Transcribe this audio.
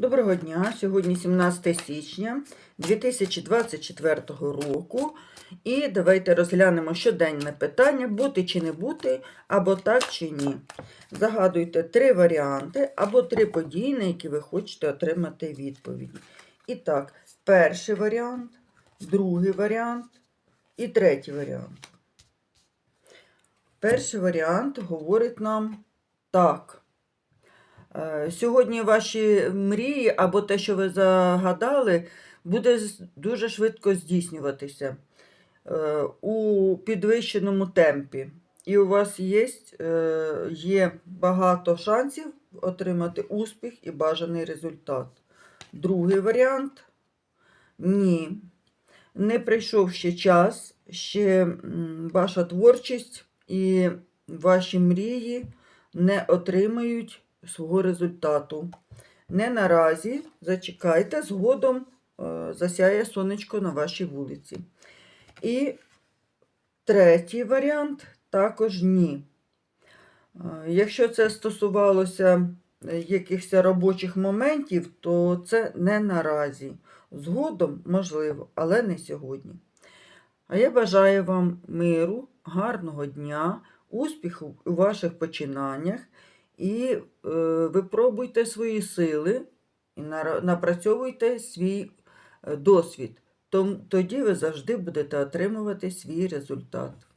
Доброго дня! Сьогодні 17 січня 2024 року. І давайте розглянемо щоденне питання: бути чи не бути, або так чи ні. Загадуйте три варіанти або три події, на які ви хочете отримати відповіді. І так, перший варіант, другий варіант і третій варіант. Перший варіант говорить нам так. Е, Сьогодні ваші мрії або те, що ви загадали, буде дуже швидко здійснюватися е, у підвищеному темпі. І у вас є, е, є багато шансів отримати успіх і бажаний результат. Другий варіант ні. Не прийшов ще час, ще ваша творчість і ваші мрії не отримають свого результату. Не наразі зачекайте, згодом е, засяє сонечко на вашій вулиці. І третій варіант також ні. Е, Якщо це стосувалося е, якихось робочих моментів, то це не наразі. Згодом можливо, але не сьогодні. А я бажаю вам миру, гарного дня, успіху у ваших починаннях і е, випробуйте свої сили і напрацьовуйте свій е, досвід. Тоді ви завжди будете отримувати свій результат.